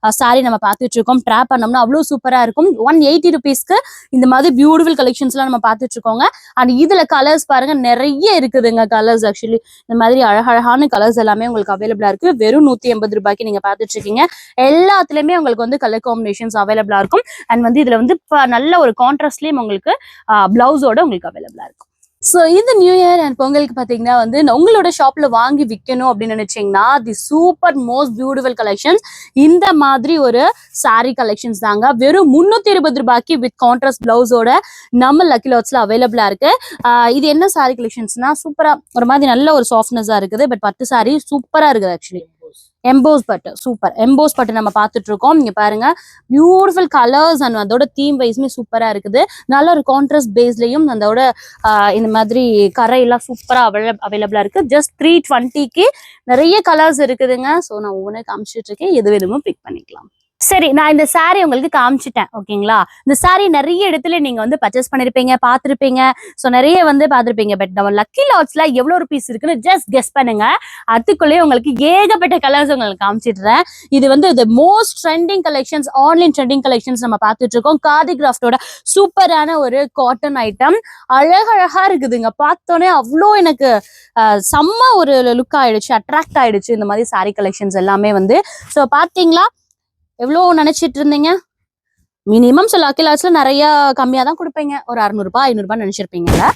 B: சாரி நம்ம பார்த்துட்டு இருக்கோம். ட்ராப் பண்ணோம்னா அவ்வளோ சூப்பரா இருக்கும். ஒன் எயிட்டி ருபீஸ்க்கு இந்த மாதிரி பியூட்டிஃபுல் கலெக்ஷன்ஸ்லாம் நம்ம பார்த்துட்டு இருக்கோங்க. அண்ட் இதுல கலர்ஸ் பாருங்க நிறைய இருக்குதுங்க கலர்ஸ் ஆக்சுவலி இந்த மாதிரி அழகழகான கலர்ஸ் எல்லாமே உங்களுக்கு அவைலபிளா இருக்கு. வெறும் நூத்தி எண்பது ரூபாய்க்கு நீங்க பார்த்துட்டு இருக்கீங்க. எல்லாத்துலயுமே உங்களுக்கு வந்து கலர் காம்பினேஷன்ஸ் அவைலபிளா இருக்கும். அண்ட் வந்து இதுல வந்து ப- நல்ல ஒரு கான்ட்ராஸ்ட்லயும் உங்களுக்கு பிளவுஸோட உங்களுக்கு அவைலபிளா இருக்கும். ஸோ இந்த நியூ இயர் அண்ட் பொங்கலுக்கு பார்த்தீங்கன்னா வந்து உங்களோட ஷாப்ல வாங்கி விற்கணும் அப்படின்னு நினைச்சீங்கன்னா the super most beautiful collections இந்த மாதிரி ஒரு சாரீ கலெக்ஷன்ஸ் தாங்க. வெறும் முந்நூற்றி இருபது ரூபாய்க்கு வித் கான்ட்ராஸ்ட் ப்ளவுஸோட நம்ம லக்கி லாட்ஸில் அவைலபிளா இருக்கு. இது என்ன சாரீ கலெக்ஷன்ஸ்னா சூப்பரா ஒரு மாதிரி நல்ல ஒரு சாஃப்ட்னஸாக இருக்குது. பட் பத்து சாரீ சூப்பரா இருக்குது ஆக்சுவலி எம்போஸ் பட்டு சூப்பர் எம்போஸ் பட்டு நம்ம பார்த்துட்டு இருக்கோம் இங்க பாருங்க பியூட்டிஃபுல் கலர்ஸ் அண்ட் அதோட தீம் வைஸ்மே சூப்பரா இருக்குது. நல்ல ஒரு கான்ட்ராஸ்ட் பேஸ்லயும் அதோட இந்த மாதிரி கரை எல்லாம் சூப்பரா அவைலபிளா இருக்கு. ஜஸ்ட் த்ரீ டுவெண்ட்டிக்கு நிறைய கலர்ஸ் இருக்குதுங்க. ஸோ நான் ஒவ்வொன்று காமிச்சிட்டு இருக்கேன் எது வேணுமோ பிக் பண்ணிக்கலாம். சரி நான் இந்த saree உங்களுக்கு காமிச்சிட்டேன் ஓகேங்களா இந்த saree நிறைய இடத்துல நீங்க வந்து பர்ச்சேஸ் பண்ணிருப்பீங்க பார்த்துருப்பீங்க. ஸோ நிறைய வந்து பார்த்துருப்பீங்க. பட் நம்ம லக்கி லாட்ஸ்ல எவ்வளோ ருபீஸ் இருக்குன்னு ஜஸ்ட் கெஸ் பண்ணுங்க. அதுக்குள்ளேயே உங்களுக்கு ஏகப்பட்ட கலர்ஸ் உங்களுக்கு காமிச்சிடுறேன். இது வந்து இது most trending collections online trending collections நம்ம பார்த்துட்டு இருக்கோம் காதி கிராஃப்டோட சூப்பரான ஒரு காட்டன் ஐட்டம் அழகழகா இருக்குதுங்க. பார்த்தோன்னே அவ்வளோ எனக்கு செம்ம ஒரு லுக் ஆயிடுச்சு அட்ராக்ட் ஆயிடுச்சு. இந்த மாதிரி saree கலெக்ஷன்ஸ் எல்லாமே வந்து. ஸோ பார்த்தீங்களா? எவ்வளோ நினைச்சிட்டு இருந்தீங்க மினிமம் சில அக்கிலாஸ்ல நிறைய கம்மியா தான் கொடுப்பீங்க. ஒரு அறுநூறுபா ஐநூறுபா நினைச்சிருப்பீங்கல்ல.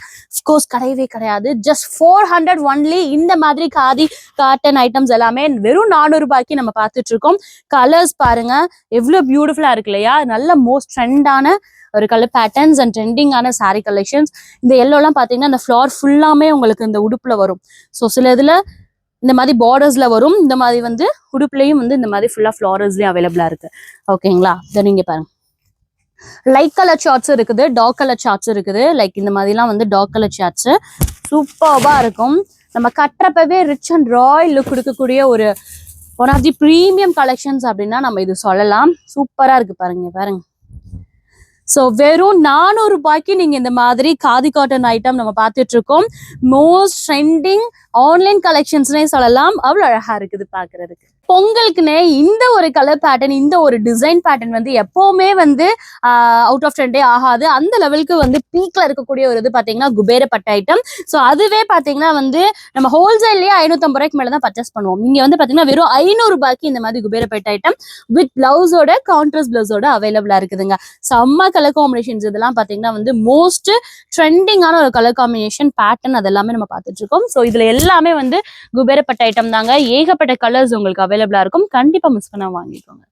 B: கோர்ஸ் கிடையவே கிடையாது. ஜஸ்ட் ஃபோர் ஹண்ட்ரட் ஒன்லி இந்த மாதிரி காதி காட்டன் ஐட்டம்ஸ் எல்லாமே வெறும் நானூறு ரூபாய்க்கு நம்ம பார்த்துட்டு இருக்கோம் கலர்ஸ் பாருங்க எவ்வளோ பியூட்டிஃபுல்லா இருக்கு இல்லையா? நல்ல மோஸ்ட் ட்ரெண்டான ஒரு கலர் பேட்டர்ன்ஸ் அண்ட் ட்ரெண்டிங்கான சாரீ கலெக்ஷன்ஸ் இந்த எல்லோலாம் பார்த்தீங்கன்னா அந்த ஃப்ளார் ஃபுல்லாமே உங்களுக்கு இந்த உடுப்புல வரும். ஸோ சில இதுல இந்த மாதிரி பார்டர்ஸ்ல வரும். இந்த மாதிரி வந்து உடுப்புலையும் வந்து இந்த மாதிரி ஃபுல்லா ஃப்ளாரஸ்லயும் அவைலபிளா இருக்கு. ஓகேங்களா இதை நீங்க பாருங்க. லைட் கலர் ஷார்ட்ஸும் இருக்குது டார்க் கலர் ஷார்ட்ஸும் இருக்குது. லைக் இந்த மாதிரிலாம் வந்து டார்க் கலர் ஷார்ட்ஸ் சூப்பர்வா இருக்கும். நம்ம கட்டுறப்பவே ரிச் அண்ட் ராயல் லுக் கொடுக்கக்கூடிய ஒரு one of the premium collections அப்படின்னா நம்ம இது சொல்லலாம். சூப்பரா இருக்கு பாருங்க பாருங்க. ஸோ வெறும் நானூறு ரூபாய்க்கு நீங்க இந்த மாதிரி காதி காட்டன் ஐட்டம் நம்ம பார்த்துட்டு இருக்கோம் மோஸ்ட் ட்ரெண்டிங் ஆன்லைன் கலெக்ஷன்ஸ்னே சொல்லலாம். அவ்வளோ அழகா இருக்குது பாக்குறதுக்கு பொங்கலுக்குன்னே இந்த ஒரு கலர் பேட்டர்ன் இந்த ஒரு டிசைன் பேட்டர்ன் வந்து எப்பவுமே வந்து அவுட் ஆஃப் ட்ரெண்டே ஆகாது. அந்த லெவலுக்கு வந்து பீக்ல இருக்கக்கூடிய ஒரு இது பாத்தீங்கன்னா குபேரப்பட்ட ஐட்டம் ஸோ அதுவே பாத்தீங்கன்னா வந்து நம்ம ஹோல்சேல்லயே ஐநூத்தம்பது ரூபாய்க்கு மேலே தான் பர்ச்சேஸ் பண்ணுவோம். இங்க வந்து பாத்தீங்கன்னா வெறும் ஐநூறு ரூபாய்க்கு இந்த மாதிரி குபேரப்பட்ட ஐட்டம் வித் பிளவுஸோட கான்ட்ராஸ்ட் பிளவுஸோட அவைலபிளா இருக்குதுங்க. செம்ம கலர் காம்பினேஷன்ஸ் இதெல்லாம் பாத்தீங்கன்னா வந்து மோஸ்ட் ட்ரெண்டிங்கான ஒரு கலர் காம்பினேஷன் பேட்டர்ன் அதெல்லாமே நம்ம பார்த்துட்டு இருக்கோம். ஸோ இதுல எல்லாமே வந்து குபேரப்பட்ட ஐட்டம் தாங்க. ஏகப்பட்ட கலர்ஸ் உங்களுக்கு அவைலபிள் இருக்கும். கண்டிப்பா மிஸ் பண்ண வாங்கிக்கோங்க.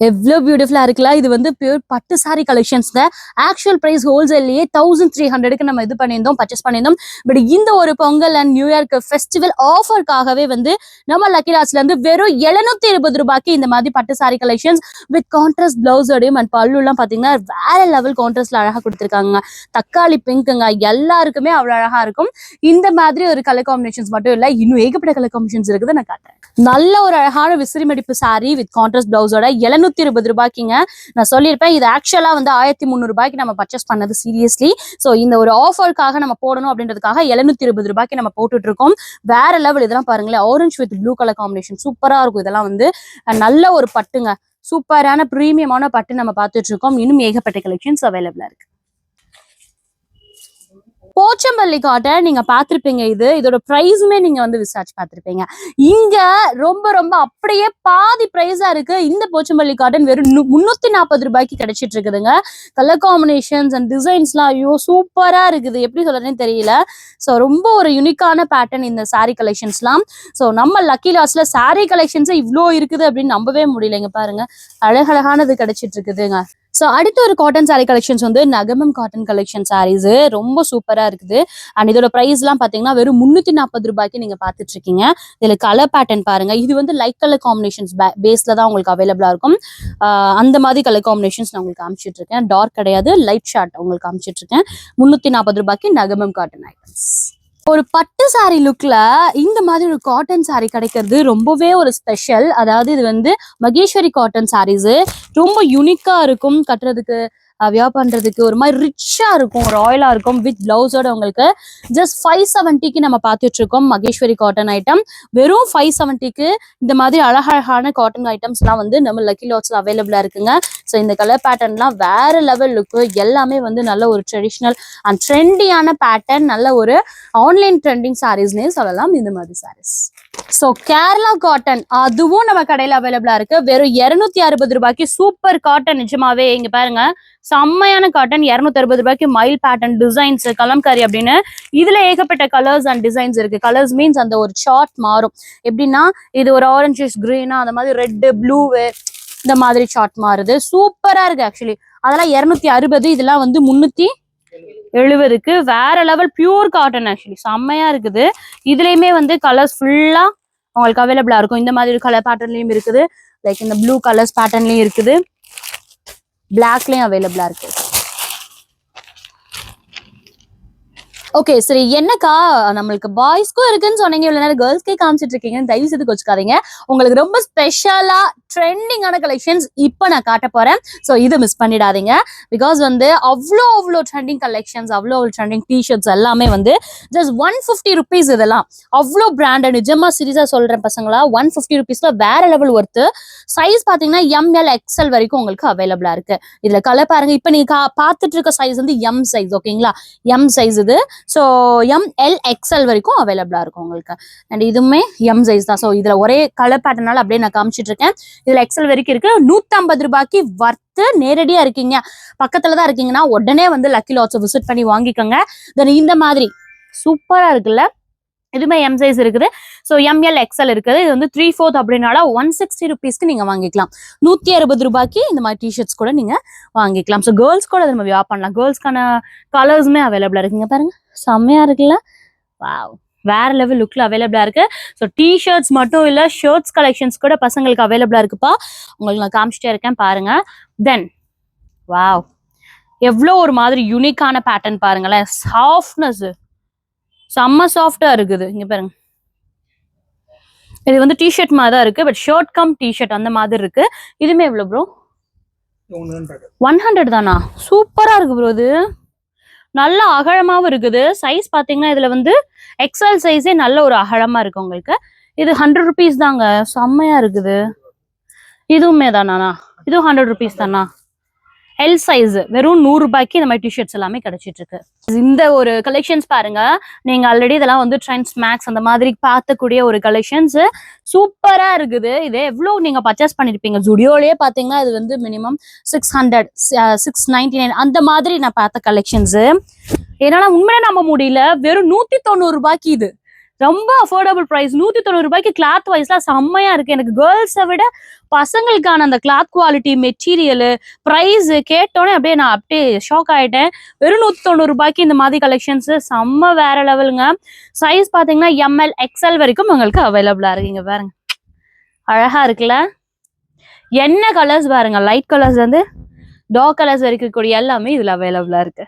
B: எவ்வளோ பியூட்டிஃபுல்லா இருக்குல்ல? இது வந்து பியூர் பட்டு சாரி கலெக்ஷன்ஸ் ஆக்சுவல் ப்ரைஸ் ஹோல்சேல்லையே தௌசண்ட் த்ரீ ஹண்ட்ரடுக்கு நம்ம இது பண்ணியிருந்தோம் பர்ச்சேஸ் பண்ணியிருந்தோம். பட் இந்த ஒரு பொங்கல் அண்ட் நியூ இயர்க்கு ஃபெஸ்டிவல் ஆஃபருக்காகவே வந்து நம்ம லக்கி இருந்து வெறும் எழுநூத்தி இருபது ரூபாய்க்கு இந்த மாதிரி பட்டு சாரி கலெக்ஷன்ஸ் வித் கான்ட்ராஸ்ட் பிளவுஸோடையும் அண்ட் பல்லுலாம் பாத்தீங்கன்னா வேற லெவல் கான்ட்ராஸ்ட்ல அழகாக கொடுத்துருக்காங்க. தக்காளி பிங்க்குங்க எல்லாருக்குமே அவ்வளோ அழகா இருக்கும். இந்த மாதிரி ஒரு கலர் காம்பினேஷன்ஸ் மட்டும் இல்லை இன்னும் ஏகப்பட்ட கலர் காம்பினேஷன்ஸ் இருக்குது நான் காட்டுறேன். நல்ல ஒரு அழகான விசிறி மடிப்பு saree வித் கான்ட்ராஸ்ட் பிளவுஸோட எழுநூத்தி இருபது ரூபாய்க்குங்க. நான் சொல்லியிருப்பேன் இது ஆக்சுவலா வந்து ஆயிரத்தி முந்நூறு ரூபாய்க்கு நம்ம பர்ச்சேஸ் பண்ணது சீரியஸ்லி ஸோ இந்த ஒரு ஆஃபருக்காக நம்ம போடணும் அப்படின்றதுக்காக எழுநூத்தி இருபது ரூபாய்க்கு நம்ம போட்டுட்டு இருக்கோம் வேற லெவல் இதெல்லாம் பாருங்களேன் orange with blue colour combination சூப்பரா இருக்கும் இதெல்லாம் வந்து. நல்ல ஒரு பட்டுங்க. சூப்பரான ப்ரீமியமான பட்டு நம்ம பார்த்துட்டு இருக்கோம் இன்னும் ஏகப்பட்ட கலெக்ஷன்ஸ் அவைலபிளா இருக்கு. போச்சம்பள்ளி காட்டன் நீங்க பார்த்துருப்பீங்க இது. இதோட ப்ரைஸுமே நீங்க வந்து விசாரிச்சு பார்த்துருப்பீங்க. இங்க ரொம்ப ரொம்ப அப்படியே பாதி ப்ரைஸா இருக்கு. இந்த போச்சம்பள்ளி காட்டன் வெறும் முன்னூத்தி நாற்பது ரூபாய்க்கு கிடைச்சிட்டு இருக்குதுங்க கலர் காம்பினேஷன்ஸ் அண்ட் டிசைன்ஸ்லாம் ஐயோ சூப்பரா இருக்குது. எப்படி சொல்றதுன்னு தெரியல. ஸோ ரொம்ப ஒரு யூனிக்கான பேட்டர்ன் இந்த saree கலெக்ஷன்ஸ்லாம் ஸோ நம்ம லக்கி லாஸ்ல saree கலெக்ஷன்ஸ் இவ்வளோ இருக்குது அப்படின்னு நம்பவே முடியலைங்க பாருங்க. அழகழகானது கிடைச்சிட்டு இருக்குதுங்க ஸோ அடுத்த ஒரு காட்டன் சாரீ கலெக்ஷன்ஸ் வந்து நகமம் காட்டன் கலெக்ஷன் சாரீஸ் ரொம்ப சூப்பராக இருக்குது. அண்ட் இதோட ப்ரைஸ்லாம் பார்த்தீங்கன்னா வெறும் முந்நூற்றி நாற்பது ரூபாய்க்கு நீங்க பார்த்துட்டு இருக்கீங்க இதுல கலர் பேட்டர்ன் பாருங்க. இது வந்து லைட் கலர் காம்பினேஷன்ஸ் பேஸ்ல தான் உங்களுக்கு அவைலபிளா இருக்கும். அந்த மாதிரி கலர் காம்பினேஷன்ஸ் நான் உங்களுக்கு காமிச்சிட்டு இருக்கேன் டார்க் கிடையாது லைட் ஷார்ட் உங்களுக்கு காமிச்சிட்டு இருக்கேன் முந்நூற்றி நாற்பது ரூபாய்க்கு நகமம் காட்டன் ஐட்டம்ஸ் ஒரு பட்டு சாரி லுக்ல இந்த மாதிரி ஒரு காட்டன் சாரி கிடைக்கிறது ரொம்பவே ஒரு ஸ்பெஷல் அதாவது இது வந்து மகேஸ்வரி காட்டன் சாரீஸ் ரொம்ப யூனிக்கா இருக்கும் கட்டுறதுக்கு. வியா பண்றதுக்கு ஒரு மாதிரி ரிச்சா இருக்கும் ராயலா இருக்கும் வித் பிளவுஸோட உங்களுக்கு ஜஸ்ட் ஃபைவ் செவன்ட்டிக்கு நம்ம பார்த்துட்டு இருக்கோம். மகேஸ்வரி காட்டன் ஐட்டம் வெறும் ஃபைவ் செவன்ட்டிக்கு இந்த மாதிரி அழகழகான காட்டன் ஐட்டம்ஸ்லாம் வந்து நம்ம லக்கி லாட்ஸ்ல அவைலபிளா இருக்குங்க. ஸோ இந்த கலர் பேட்டர்ன்லாம் வேற லெவல் லுக்கு எல்லாமே வந்து நல்ல ஒரு ட்ரெடிஷ்னல் அண்ட் ட்ரெண்டியான பேட்டர்ன் நல்ல ஒரு ஆன்லைன் ட்ரெண்டிங் சாரீஸ்னே சொல்லலாம். இந்த மாதிரி சாரீஸ் ஸோ கேரளா காட்டன் அதுவும் நம்ம கடையில் அவைலபிளாக இருக்கு. வெறும் இருநூத்தி அறுபது ரூபாய்க்கு சூப்பர் காட்டன் நிஜமாவே இங்க பாருங்க. செம்மையான காட்டன் இருநூத்தி அறுபது ரூபாய்க்கு மயில் பேட்டர்ன் டிசைன்ஸ் கலம்காரி அப்படின்னு. இதுல ஏகப்பட்ட கலர்ஸ் அண்ட் டிசைன்ஸ் இருக்கு. கலர்ஸ் மீன்ஸ் அந்த ஒரு சார்ட் மாறும். எப்படின்னா இது ஒரு ஆரஞ்சஸ் கிரீனா அந்த மாதிரி ரெட்டு ப்ளூ இந்த மாதிரி சார்ட் மாறுது. சூப்பரா இருக்கு ஆக்சுவலி அதெல்லாம் இருநூத்தி அறுபது இதெல்லாம் வந்து முன்னூத்தி எழுபதுக்கு வேற லெவல் பியூர் காட்டன் ஆக்சுவலி செம்மையா இருக்குது. இதுலயுமே வந்து கலர்ஸ் ஃபுல்லா உங்களுக்கு அவைலபிளா இருக்கும். இந்த மாதிரி கலர் பேட்டர்ன்லயும் இருக்குது. லைக் இந்த ப்ளூ கலர்ஸ் பேட்டர்ன்லயும் இருக்குது. பிளாக்லயும் அவைலபிளா இருக்கு. ஓகே சரி என்னக்கா? நம்மளுக்கு பாய்ஸ்க்கும் இருக்குன்னு சொன்னீங்க இவ்வளோ நேரம் கேர்ள்ஸ்க்கே காமிச்சிட்டு இருக்கீங்க. தயவு செய்து வச்சுக்காதீங்க உங்களுக்கு ரொம்ப ஸ்பெஷலா ட்ரெண்டிங்கான கலெக்ஷன்ஸ் இப்போ நான் காட்ட போறேன். ஸோ இதை மிஸ் பண்ணிடாதீங்க. பிகாஸ் வந்து அவ்வளோ அவ்வளோ ட்ரெண்டிங் கலெக்ஷன்ஸ் அவ்வளோ அவ்வளோ ட்ரெண்டிங் டிஷர்ட்ஸ் எல்லாமே வந்து ஜஸ்ட் ஒன் ஃபிஃப்டி ருபீஸ் இதெல்லாம். அவ்வளோ பிராண்ட் நிஜமா சீரியஸா சொல்றேன் பசங்களா ஒன் ஃபிஃப்டி ருபீஸ்ல வேற லெவல் ஒர்த்து சைஸ் பாத்தீங்கன்னா எம்எல் எக்ஸ்எல் வரைக்கும் உங்களுக்கு அவைலபிளா இருக்கு. இதுல கலர் பாருங்க. இப்போ நீங்க கா- பார்த்துட்டு இருக்க சைஸ் வந்து எம் சைஸ் ஓகேங்களா எம் சைஸ் இது ஸோ எம் எல் எக்ஸ்எல் வரைக்கும் அவைலபிளா இருக்கும் உங்களுக்கு. அண்ட் இதுவுமே எம் சைஸ் தான். ஸோ இதுல ஒரே கலர் பேட்டர்னால அப்படியே நான் காமிச்சிட்டு இருக்கேன். இதுல எக்ஸ்எல் வரைக்கும் இருக்கு. நூத்தம்பது ரூபாய்க்கு வர்த்து நேரடியா இருக்கீங்க. பக்கத்துல தான் இருக்கீங்கன்னா உடனே வந்து லக்கி லாட்ஸை விசிட் பண்ணி வாங்கிக்கோங்க. தென் இந்த மாதிரி சூப்பரா இருக்குல்ல? இதுவுமே எம் சைஸ் இருக்குது. ஸோ எம்எல் எக்ஸ்எல் இருக்குது. இது வந்து த்ரீ ஃபோர்த் அப்படின்னால ஒன் சிக்ஸ்டி ருபீஸ்க்கு நீங்க வாங்கிக்கலாம். நூத்தி அறுபது ரூபாய்க்கு இந்த மாதிரி டிஷர்ட்ஸ் கூட நீங்க வாங்கிக்கலாம். ஸோ கேர்ள்ஸ் கூட நம்ம வியா பண்ணலாம். கேர்ள்ஸ்க்கான கலர்ஸுமே அவைலபிளா இருக்குங்க பாருங்க. செம்மையா இருக்குல்ல? வாவ் வேற லெவல் லுக்ல அவைலபிளா இருக்கு. ஸோ டிஷர்ட்ஸ் மட்டும் இல்ல ஷர்ட்ஸ் கலெக்ஷன்ஸ் கூட பசங்களுக்கு அவைலபிளா இருக்குப்பா. உங்களுக்கு நான் காமிச்சிட்டே இருக்கேன். பாருங்க. தென் வாவ் எவ்வளோ ஒரு மாதிரி யூனிக்கான பேட்டர்ன் பாருங்களேன். சாஃப்ட்னஸ் செம்ம சாஃப்டா இருக்குது. இங்க பாருங்க. இது வந்து டிஷர்ட் மாதிரி தான் இருக்கு. பட் ஷர்ட் கம் டிஷர்ட் அந்த மாதிரி இருக்கு. இதுமே எவ்வளவு ப்ரோ ஒன் ஹண்ட்ரட் தானா? சூப்பரா இருக்கு ப்ரோ இது. நல்ல அகலமாவும் இருக்குது. சைஸ் பாத்தீங்கன்னா இதுல வந்து எக்ஸல் சைஸே நல்ல ஒரு அகலமா இருக்கு உங்களுக்கு. இது ஹண்ட்ரட் ருபீஸ் தாங்க. செம்மையா இருக்குது. இதுவுமே தானா இதுவும் ஹண்ட்ரட் ருபீஸ் தானா? எல் சைஸ் வெறும் நூறுரூபாய்க்கு இந்த மாதிரி டிஷர்ட்ஸ் எல்லாமே கிடைச்சிட்டு இருக்கு இந்த ஒரு கலெக்ஷன்ஸ் பாருங்க. நீங்க ஆல்ரெடி இதெல்லாம் வந்து ட்ரெண்ட்ஸ் மேக்ஸ் அந்த மாதிரி பார்த்தக்கூடிய ஒரு கலெக்ஷன்ஸ் சூப்பரா இருக்குது. இது எவ்வளவு நீங்க பர்ச்சேஸ் பண்ணிருப்பீங்க? ஜுடியோலயே பாத்தீங்கன்னா இது வந்து minimum six hundred six ninety nine அந்த மாதிரி நான் பார்த்த கலெக்ஷன்ஸ் என்னால உண்மையிலே நம்ப முடியல. வெறும் நூத்தி தொண்ணூறு ரூபாய்க்கு இது. ரொம்ப அஃபோர்டபுள் ப்ரைஸ் நூத்தி தொண்ணூறு ரூபாய்க்கு கிளாத் வைஸ்லாம் செம்மையா இருக்கு. எனக்கு கேர்ள்ஸை விட பசங்களுக்கான அந்த கிளாத் குவாலிட்டி மெட்டீரியல் ப்ரைஸ் கேட்டோன்னே அப்படியே நான் அப்படியே ஷாக் ஆயிட்டேன். வெறும் நூத்தி தொண்ணூறு ரூபாய்க்கு இந்த மாதிரி கலெக்ஷன்ஸ் செம்ம வேற லெவலுங்க சைஸ் பாத்தீங்கன்னா எம்எல் எக்ஸ்எல் வரைக்கும் உங்களுக்கு அவைலபிளா இருக்குங்க பாருங்க. அழகா இருக்குல்ல? என்ன கலர்ஸ் பாருங்க. லைட் கலர்ஸ் வந்து டார்க் கலர்ஸ் வரைக்கும் கூடிய எல்லாமே இதுல அவைலபிளா இருக்கு.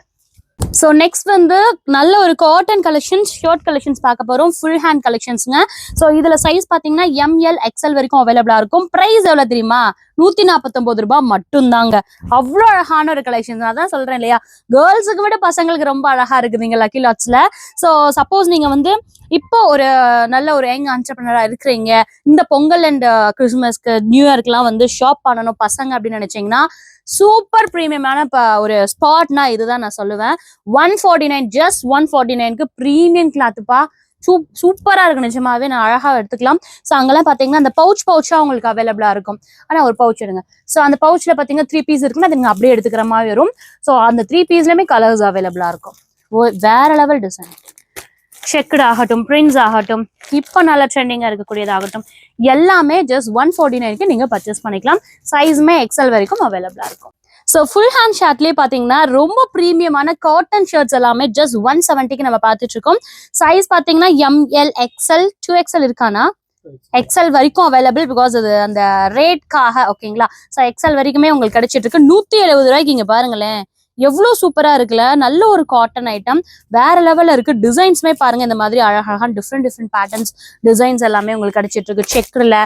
B: ஸோ நெக்ஸ்ட் வந்து நல்ல ஒரு காட்டன் கலெக்ஷன்ஸ் ஷர்ட் கலெக்ஷன்ஸ் பார்க்க போகிறோம் ஃபுல் ஹேண்ட் கலெக்ஷன்ஸ்ங்க ஸோ இதில் சைஸ் பார்த்தீங்கன்னா எம்எல் எக்ஸ்எல் வரைக்கும் அவைலபிளாக இருக்கும். ப்ரைஸ் எவ்வளோ தெரியுமா? நூத்தி நாற்பத்தொம்பது ரூபாய் மட்டும்தாங்க. அவ்வளோ அழகான ஒரு கலெக்ஷன்ஸ் அதான் சொல்றேன் இல்லையா? கேர்ள்ஸுக்கு விட பசங்களுக்கு ரொம்ப அழகா இருக்குதுங்க லக்கி லாட்ஸ்ல ஸோ சப்போஸ் நீங்க வந்து இப்போ ஒரு நல்ல ஒரு யங் ஆண்டர்பிரினரா இருக்கிறீங்க. இந்த பொங்கல் அண்ட் கிறிஸ்மஸ்க்கு நியூ இயர்க்குலாம் வந்து ஷாப் பண்ணணும் பசங்க அப்படின்னு நினைச்சீங்கன்னா சூப்பர் ப்ரீமியமான ஒரு ஸ்பாட்னா இதுதான் நான் சொல்லுவேன். One forty nine just one forty நைனுக்கு ப்ரீமியம் கிளாத்துப்பா சூப் சூப்பரா இருக்கு நிஜமாவே. நான் அழகா எடுத்துக்கலாம். ஸோ அங்கெல்லாம் பாத்தீங்கன்னா அந்த பவுச் பவுச்சாக உங்களுக்கு அவைலபிளா இருக்கும். ஆனா ஒரு பவுச் எடுங்க. ஸோ அந்த பவுச்ல பாத்தீங்கன்னா த்ரீ பீஸ் இருக்குன்னா அது நீங்க அப்படியே எடுத்துக்கிற மாதிரி வரும். ஸோ அந்த த்ரீ பீஸ்லயுமே கலர்ஸ் அவைலபிளா இருக்கும். ஓ வேற லெவல் டிசைன் செக்குடு ஆகட்டும் பிரிண்ட்ஸ் ஆகட்டும் இப்போ நல்ல ட்ரெண்டிங்காக இருக்கக்கூடியதாகட்டும் எல்லாமே ஜஸ்ட் ஒன் ஃபார்ட்டி நைனுக்கு நீங்கள் பர்ச்சேஸ் பண்ணிக்கலாம். சைஸுமே எக்ஸல் வரைக்கும் அவைலபிளாக இருக்கும். ஸோ ஃபுல் ஹேண்ட் ஷர்ட்லேயே பார்த்தீங்கன்னா ரொம்ப ப்ரீமியமான காட்டன் ஷர்ட்ஸ் எல்லாமே ஜஸ்ட் ஒன் செவன்ட்டிக்கு நம்ம பார்த்துட்டு இருக்கோம். சைஸ் பார்த்தீங்கன்னா M L XL two XL இருக்கானா? எக்ஸ்எல் வரைக்கும் அவைலபிள் பிகாஸ் அது அந்த ரேட்காக ஓகேங்களா ஸோ எக்ஸ்எல் வரைக்குமே உங்களுக்கு கிடைச்சிட்டு இருக்கு. நூற்றி எழுபது ரூபாய்க்கு இங்கே பாருங்களேன். எவ்வளோ சூப்பராக இருக்குல்ல? நல்ல ஒரு காட்டன் ஐட்டம் வேற லெவலில் இருக்கு. டிசைன்ஸுமே பாருங்க. இந்த மாதிரி அழகழகான டிஃப்ரெண்ட் டிஃப்ரெண்ட் பேட்டர்ன்ஸ் டிசைன்ஸ் எல்லாமே உங்களுக்கு கிடைச்சிட்டு இருக்கு. செக்கரில்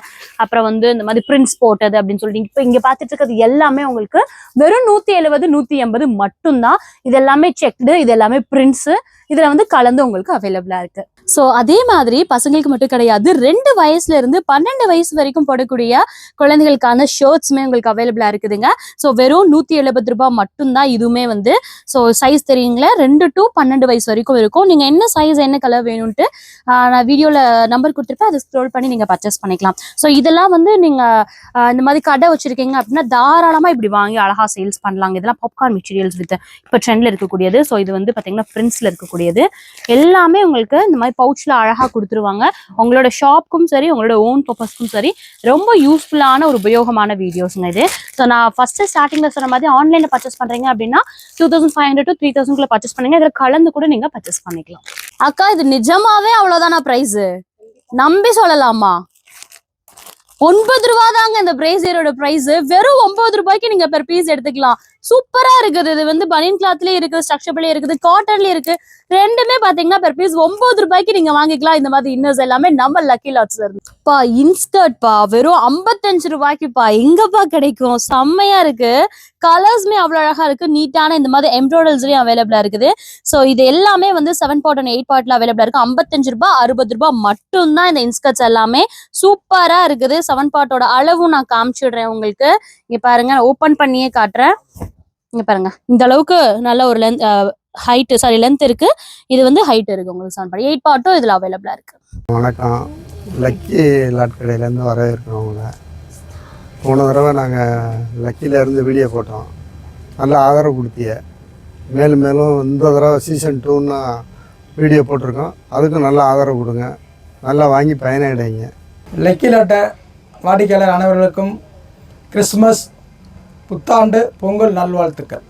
B: அப்புறம் வந்து இந்த மாதிரி பிரிண்ட்ஸ் போட்டது அப்படின்னு சொல்லிட்டு இப்போ இங்கே பார்த்துட்டு இருக்கிறது எல்லாமே உங்களுக்கு வெறும் நூற்றி எழுபது நூற்றி எண்பது மட்டும்தான். இது எல்லாமே செக்டு இது எல்லாமே பிரிண்ட்ஸு இதில் வந்து கலந்து உங்களுக்கு அவைலபிளாக இருக்கு. ஸோ அதே மாதிரி பசங்களுக்கு மட்டும் கிடையாது ரெண்டு வயசுல இருந்து பன்னெண்டு வயசு வரைக்கும் போடக்கூடிய குழந்தைகளுக்கான ஷர்ட்ஸுமே உங்களுக்கு அவைலபிளாக இருக்குதுங்க. ஸோ வெறும் நூற்றி எழுபது ரூபாய் மட்டும்தான் இதுவுமே வந்து ஸோ சைஸ் தெரியுங்களா? ரெண்டு டு பன்னெண்டு வயசு வரைக்கும் இருக்கும். நீங்கள் என்ன சைஸ் என்ன கலர் வேணும்ட்டு நான் வீடியோவில் நம்பர் கொடுத்துருப்பேன். அதை ஸ்க்ரோல் பண்ணி நீங்கள் பர்ச்சேஸ் பண்ணிக்கலாம். ஸோ இதெல்லாம் வந்து நீங்கள் இந்த மாதிரி கடை வச்சிருக்கீங்க அப்படின்னா தாராளமாக இப்படி வாங்கி அழகாக சேல்ஸ் பண்ணலாங்க. இதெல்லாம் பாப்கார்ன் மெட்டீரியல்ஸ் வித் இப்போ ட்ரெண்டில் இருக்கக்கூடியது. ஸோ இது வந்து பார்த்தீங்கன்னா பிரிண்ட்ஸில் இருக்கக்கூடியது. எல்லாமே உங்களுக்கு இந்த மாதிரி பவுச்சில் அழகாக கொடுத்துருவாங்க. உங்களோட ஷாப்க்கும் சரி உங்களோட ஓன் பர்பஸ்க்கும் சரி ரொம்ப யூஸ்ஃபுல்லான ஒரு உபயோகமான வீடியோஸுங்க இது. ஸோ நான் ஃபர்ஸ்ட் ஸ்டார்டிங்கில் சொன்ன மாதிரி ஆன்லைனில் பர்ச்சேஸ் பண்ணுறீங்க அப்படின்னா two thousand five hundred to three தௌசண்ட்குள்ளே purchase பண்ணுங்க. இதில் கலந்து கூட நீங்கள் பர்ச்சேஸ் பண்ணிக்கலாம். அக்கா இது நிஜமாவே அவ்வளோதானா ப்ரைஸு நம்பி சொல்லலாமா? ஒன்பது ரூபா தாங்க இந்த பிரேசியரோட பிரைஸ் வெறும் ஒன்பது ரூபாய்க்கு நீங்க பெர் பீஸ் எடுத்துக்கலாம். சூப்பரா இருக்குது. இது வந்து பனியன் கிளாத்லயே இருக்குது ஸ்ட்ரக்சர்லயே இருக்குது காட்டன்லயே இருக்கு. ரெண்டுமே பாத்தீங்கன்னா பெர் பீஸ் ஒன்பது ரூபாய்க்கு நீங்க வாங்கிக்கலாம். இந்த மாதிரி இன்னர்ஸ் எல்லாமே நம்ம லக்கி லாட்ஸ்ல இருந்து. பா இன்ஸ்கர்ட் பா வெறும் ஐம்பத்தஞ்சு ரூபாய்க்குப்பா. எங்கப்பா கிடைக்கும்? செம்மையா இருக்கு. கலர்ஸ்மே அவ்வளோ அழகா இருக்கு. நீட்டான இந்த மாதிரி எம்ப்ராய்டரிஸ்லயும் அவைலபிளா இருக்குது. ஸோ இது எல்லாமே வந்து செவன் பார்ட் அண்ட் எயிட் பார்ட்ல அவைலபிளா இருக்கு. ஐம்பத்தஞ்சு ரூபாய் அறுபது ரூபாய் மட்டும்தான் இந்த இன்ஸ்கர்ட்ஸ் எல்லாமே சூப்பரா இருக்குது. செவன் பார்ட்டோட அளவும் நான் காமிச்சிடுறேன் உங்களுக்கு. இங்க பாருங்க நான் பண்ணியே காட்டுறேன். இங்க பாருங்க. இந்த அளவுக்கு நல்ல ஒரு லென்த் ஹைட் சாரி லென்த் இருக்கு. இது வந்து ஹைட் இருக்கு உங்களுக்கு செவன் பார்ட் எயிட் பார்ட்டும் இதுல அவைலபிளா இருக்கு.
C: வணக்கம். லக்கி லாட் கடையிலேருந்து வரவேற்கிறோம் உங்களை போன தடவை நாங்கள் லக்கியிலேருந்து வீடியோ போட்டோம். நல்ல ஆதரவு கொடுத்திய மேலும் மேலும் இந்த தடவை சீசன் டூன்னா வீடியோ போட்டிருக்கோம். அதுக்கும் நல்ல ஆதரவு கொடுங்க. நல்லா வாங்கி பயனடைங்க.
D: லக்கிலாட்ட வாடிக்கையாளர் அனைவர்களுக்கும் கிறிஸ்மஸ் புத்தாண்டு பொங்கல் நல்வாழ்த்துக்கள்.